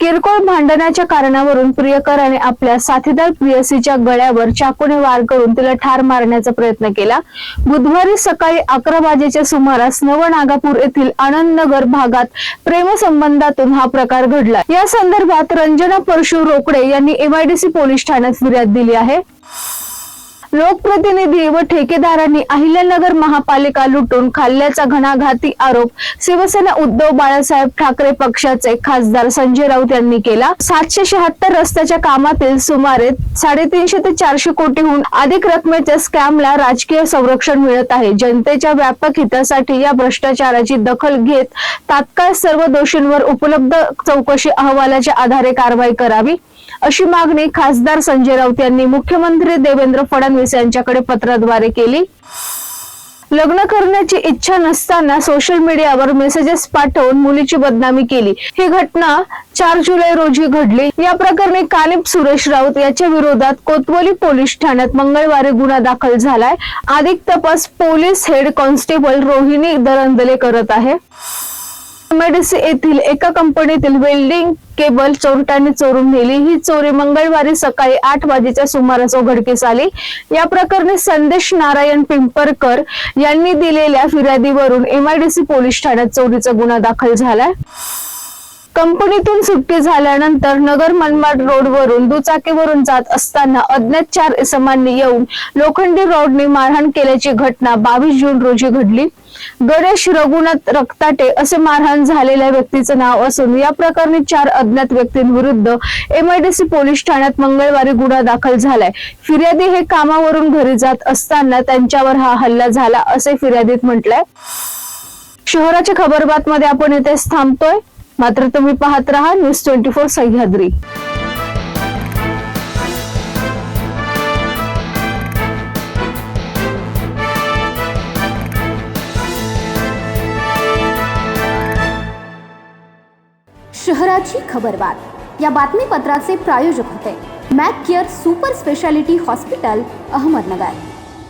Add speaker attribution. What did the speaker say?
Speaker 1: किरकोळ भांडणाच्या कारणावरून प्रियकराने आपल्या साथीदार प्रियसीच्या गळ्यावर चाकूने वार करून तिला ठार मारण्याचा प्रयत्न केला. बुधवारी सकाळी अकरा वाजेच्या सुमारास नवनागापूर येथील आनंदनगर भागात प्रेमसंबंधातून हा प्रकार घडला. या संदर्भात रंजना परशु रोकडे यांनी एमआयडीसी पोलीस ठाण्यात फिर्याद दिली आहे. लोकप्रतिनिधी व ठेकेदारांनी अहिल्यानगर महापालिका लुटून खाल्ल्याचा घणाघाती आरोप शिवसेना उद्धव बाळासाहेब ठाकरे पक्षाचे खासदार संजय राऊत यांनी केला. सातशे शहात्तर रस्त्याच्या कामातील सुमारे साडेतीनशे ते चारशे कोटीहून अधिक रकमेच्या स्कॅमला राजकीय संरक्षण मिळत आहे. जनतेच्या व्यापक हितासाठी या भ्रष्टाचाराची दखल घेत तात्काळ सर्व दोषींवर उपलब्ध चौकशी अहवालाच्या आधारे कारवाई करावी. अशी मागणी खासदार संजय राऊत यांनी मुख्यमंत्री देवेंद्र फडणवीस यांच्याकडे पत्राद्वारे केली. लग्न करण्याची इच्छा नसताना सोशल मीडियावर मेसेजेस पाठवून मुलीची बदनामी केली. ही घटना चार जुलै रोजी घडली. या प्रकरणी कानिप सुरेश राऊत याच्या विरोधात कोतवली पोलीस ठाण्यात मंगळवारी गुन्हा दाखल झालाय. अधिक तपास police head constable Rohini Darandale करत आहे. एमआयडीसी येथील एका कंपनीतील वेल्डिंग केबल चोरट्याने चोरून नेली. ही चोरी मंगळवारी सकाळी आठ वाजेच्या सुमारास उघडकीस आली. या प्रकरणी संदेश नारायण पिंपरकर यांनी दिलेल्या फिर्यादीवरून एमआयडीसी पोलीस ठाण्यात चोरीचा गुन्हा दाखल झालाय. कंपनीतून सुट्टी झाल्यानंतर नगर मनमाड रोडवरून दुचाकीवरून जात असताना अज्ञात चार इसमांनी येऊन लोखंडी रोडने मारहाण केल्याची घटना बावीस जून रोजी घडली. गणेश रघुनाथ रक्ताटे असे मारहाण झालेल्या व्यक्तीचं नाव असून या प्रकरणी चार अज्ञात व्यक्तींविरुद्ध एमआयडीसी पोलीस ठाण्यात मंगळवारी गुन्हा दाखल झालाय. फिर्यादी हे कामावरून घरी जात असताना त्यांच्यावर हा हल्ला झाला असे फिर्यादीत म्हटलंय. शहराच्या खबरबात मध्ये आपण इथेच थांबतोय. मात्र तुम्ही पाहत राहा न्यूज़ ट्वेंटी फोर सह्याद्री.
Speaker 2: शहराची खबरबात या बातमीपत्राचे प्रायोजक होते. Mac Care super speciality hospital, Ahmednagar.